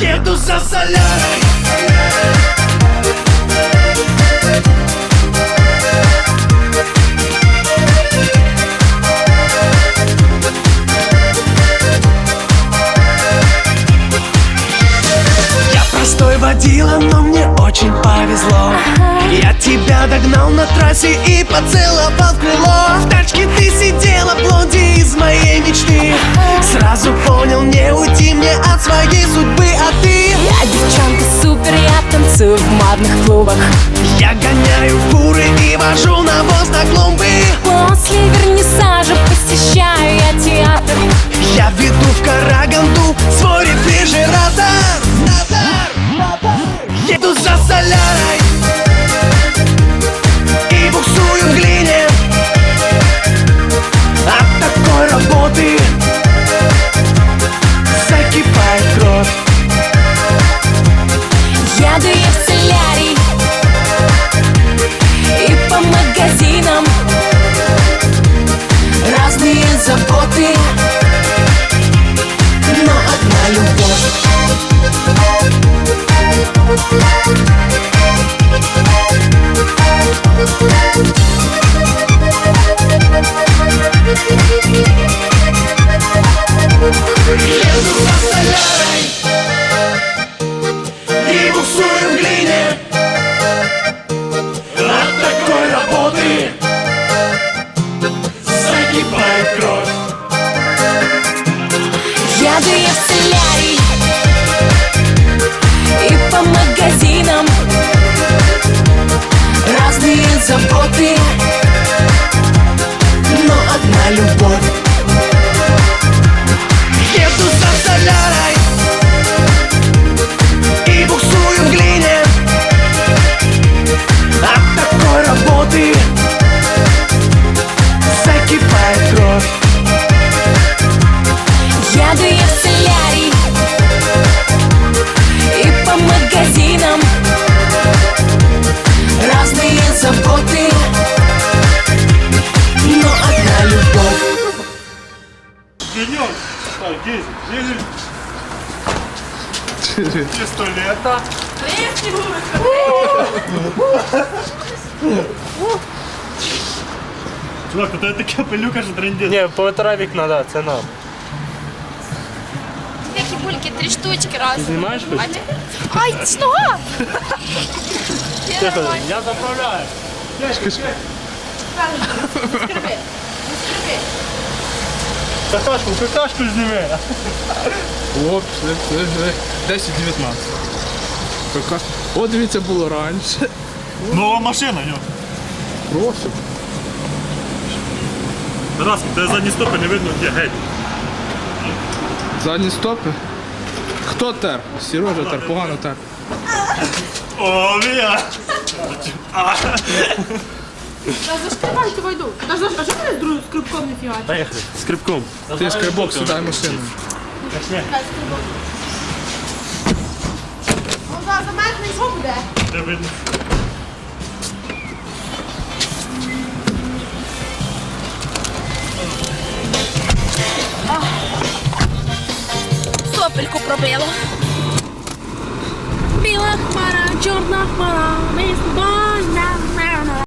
Еду за солярой. Я простой водила, но мне очень повезло. Я тебя догнал на трассе и поцеловал в крыло. В тачке ты сидела, блонди из моей мечты. Сразу понял, не танцую в модных клубах. Я гоняю фуры и вожу навоз на клумбы. После вернисажа посещаю я театр. Я веду в Караганду свой рефрижератор. Еду за солярой Thank Денек. Так, 10, 10. Пистолета. Чувак, у тебе таке пилюка, що трендець. Ні, повитирай вікна, да, це нам. Які бульки, три штучки раз. Знімаєш хоч? А ти- Ай, стоп! Я Тихо, нормально. Какашку, какашку зніми. Оп, все, все, все. 10-19. Така. О, дивіться, було раніше. Нова машина, йо. Прошу. Тарас, де задні стопи не видно, де геть. Задні стопи. Хто тер? Сережа тер, погано тер. О, Вія. Зашкривайте войду. Даже, а що ти з другим скрипком не фігачиш? Поїхали. Скрипком. Ти скрибок сідай машину. Ну, що буде? Де видно. Сопельку пробило. Біла хмара, чорна хмара, ми з тобою